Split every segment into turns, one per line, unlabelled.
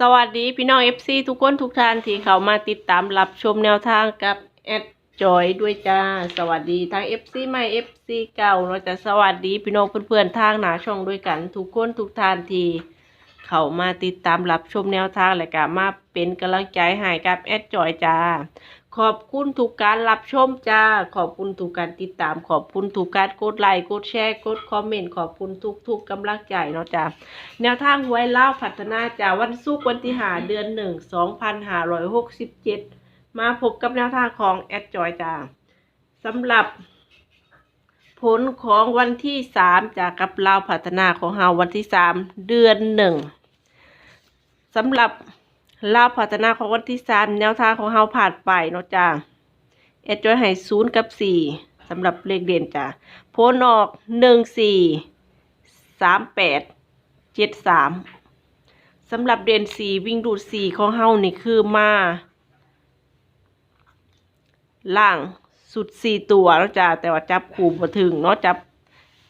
สวัสดีพี่น้อง FC ทุกคนทุกท่านที่เข้ามาติดตามรับชมแนวทางกับแอดจอยด้วยจ้า สวัสดีทั้ง FC ใหม่ FC เก่าเนาะจะสวัสดีพี่น้องเพื่อนๆทางหนาช่องด้วยกัน ทุกคนทุกท่านที่เข้ามาติดตามรับชมแนวทางและก็มาเป็นกำลังใจให้กับแอดจอยจ้า ขอบคุณทุกการรับชมจ้า ขอบคุณทุกการติดตาม ขอบคุณทุกการกดไลค์ กดแชร์ กดคอมเมนต์ ขอบคุณทุกๆกำลังใจเนาะจ้า แนวทางหวยเล่าพัฒนาจากวันศุกร์วันที่หาเดือนหนึ่งสองพันห้าร้อยหกสิบเจ็ดมาพบกับแนวทางของแอดจอยจ้าสำหรับ ผลของวันที่สามจากกับเลาพัฒนาของเฮาวันที่สามเดือนหนึ่งสำหรับ ลาพัฒนาของวันที่สามแนวทางของเฮาผ่านไปเนาะจ้าแอดจอยให้ศูนย์กับสี่สำหรับเลขเด่นจ้าผลออกหนึ่งสี่สามแปดเจ็ดสามสำหรับเดือนสี่วิ่งดูดสี่ของเฮานี่คือมาล่างสุดสี่ตัวแล้วจ้าแต่ว่าจับคู่บ่ถึงเนาะจับ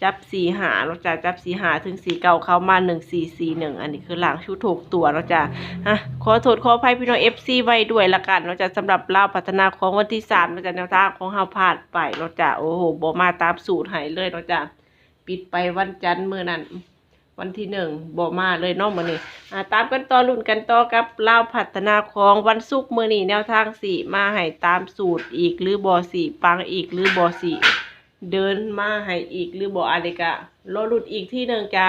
จับสีหาแล้วจ้าจับสีหาถึงสีเก้าเข้ามาหนึ่งสี่สี่หนึ่งอันนี้คือหล่างชุดถูกตัวแล้วจ้าฮะขอโทษขออภัยพี่น้องเอฟซีไว้ด้วยละกันเนาะจ้าสำหรับลาวพัฒนาของวันที่สามเนาจ้าแนวทางของเฮาพลาดไปเนาจ้าโอ้โหบ่มาตามสูตรให้เลยเนาจ้าปิดไปวันจันทร์มื้อนั้นวันที่หนึ่งบอมาเลยน้องมือนี้อ่ตามกันต่อรุ่นกันต่อกับลาวพัฒนาของวันศุกร์มือนี้แนวทางสี่มาให้ตามสูตรอีกหรือบอสี่ปังอีกหรือบอสี่ เดินมาให้อีกหรือบอกอะไรกะรอรุ่นอีกที่หนึ่งจ้า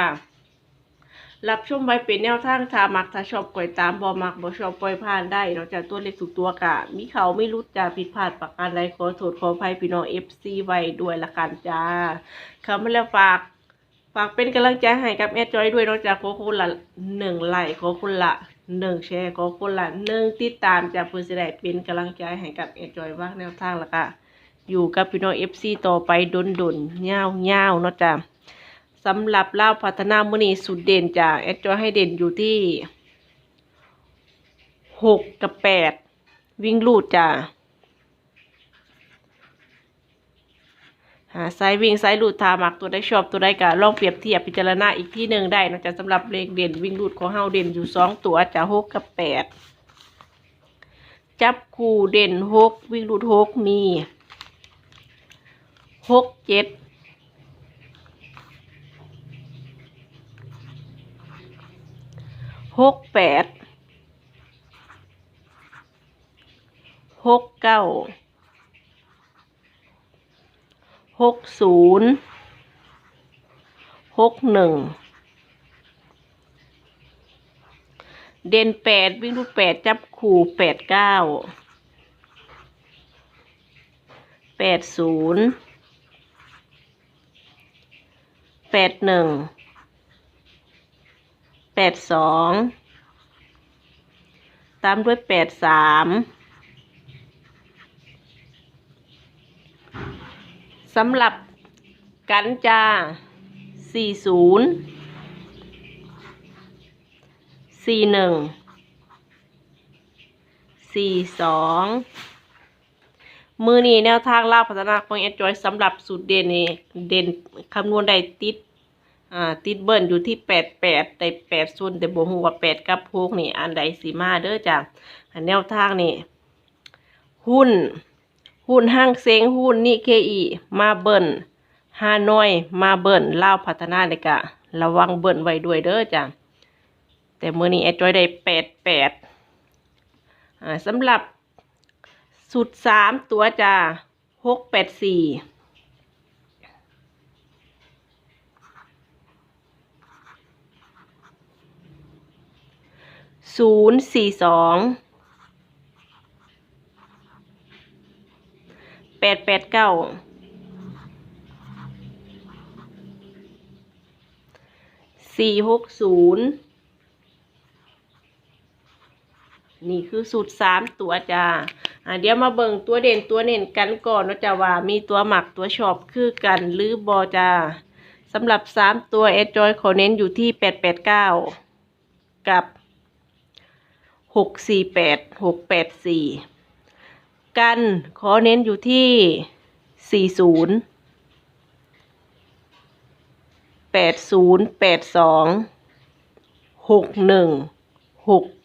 รับชมไว้เป็นแนวทางถ้ามักถ้าชอบก่อยตามบอมักบอชอบปล่อยผ่านได้เนาะจากตัวเล็กสุดตัวกะ มีเขาไม่รู้จะผิดพลาดประการใดขอโทษขออภัยพี่น้องเอฟซีไว้ด้วยละกันจ้าคำแล้วฝากฝากเป็นกำลังใจให้กับแอดจอยด้วยนอกจากขอคนละหนึ่งไลค์ขอคนละหนึ่งแชร์ขอคนละหนึ่งติดตามจากเพื่อจะได้เป็นกำลังใจให้กับแอดจอยว่างแนวทางล้วก็ อยู่กับพี่น้องเอฟซีต่อไปดนดนเงาวเงาเนาะจ้ะสำหรับเล่าพัฒนามือนีสุดเด่นจ้ะแอดจอยให้เด่นอยู่ที่หกกับแปดวิ่งลูดจ้ะหาไซวิ่งไซส์หลุดทามักตัวได้ชอบตัวได้กะลองเปรียบเทียบพิจารณาอีกที่หนึ่งได้นะจ๊ะสำหรับเลขเด่นวิ่งลุดของเฮาเด่นอยู่สองตัวจ้ะหกกับแปดจับคู่เด่นหกวิ่งลุดหกมี หกเจ็ดหกแปดหกเก้าหกศูนย์หกหนึ่งเด่นแปดวิ่งรูดแปดจับขู่แปดเก้าแปดศูนย์ แปดหนึ่ง แปดสอง ตามด้วยแปดสาม สำหรับกันจาสี่ศูนย์สี่หนึ่ง สี่สอง มือนี้แนวทางล่าพัฒนาของแอดจอยสำหรับสูตรเด่นนี่เด่นคำนวณได้ติดอ่าติดเบิ้ลอยู่ที่แปดแปดแต่แปดส่วนแต่บวกหัวแปดกับพกนี่ อันใดสีมาเด้อจ้ะอันแนวทางนี่หุ้น หุ้นห้างเซ็งหุ้นนี่เคอีมาเบิ่นฮานอย มาเบิ่นล่าพัฒนาเลยกะระวังเบิ่นไว้ด้วยเด้อจ้ะแต่มือนี้แอดจอยได้แปดแปดอ่าสำหรับ สุดสามตัวจ้ะหกแปดสี่ศูนย์สี่สองแปดแปดเก้าสี่หกศูนย์ นี่คือสูตรสามตัวจ้าอ่าเดี๋ยวมาเบิ่งตัวเด่นตัวเน่นกันก่อนนะจ้าว่ามีตัวหมักตัวชอบคือกันหรือบอจ้าสำหรับสามตัวเอจอยขอเน้นอยู่ที่แปดแปดเก้ากับหกสี่แปดหกแปดสี่กันขอเน้นอยู่ที่40 80 82 61 6เก้า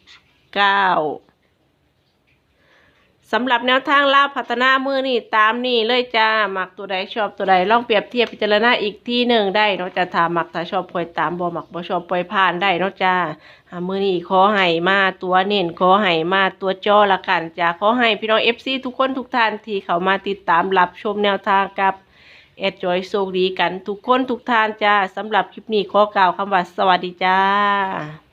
สำหรับแนวทางลาวพัฒนามือนี่ตามนี่เลยจ้าหมักตัวใดชอบตัวใดลองเปรียบเทียบพิจารณาอีกที่หนึ่งได้เนาะจะถามมักถ้าชอบปล่อยตามบ่มักบ่ชอบปล่อยผ่านได้เนาะจ้าหามือนี่ขอให้มาตัวเน้นขอให้มาตัวจอละกันจ้าขอให้พี่น้อง FC ทุกคนทุกท่านที่เข้ามาติดตามรับชมแนวทางกับแอดจอยโชคดีกันทุกคนทุกท่านจ้าสำหรับคลิปนี้ขอกล่าวคำว่าสวัสดีจ้า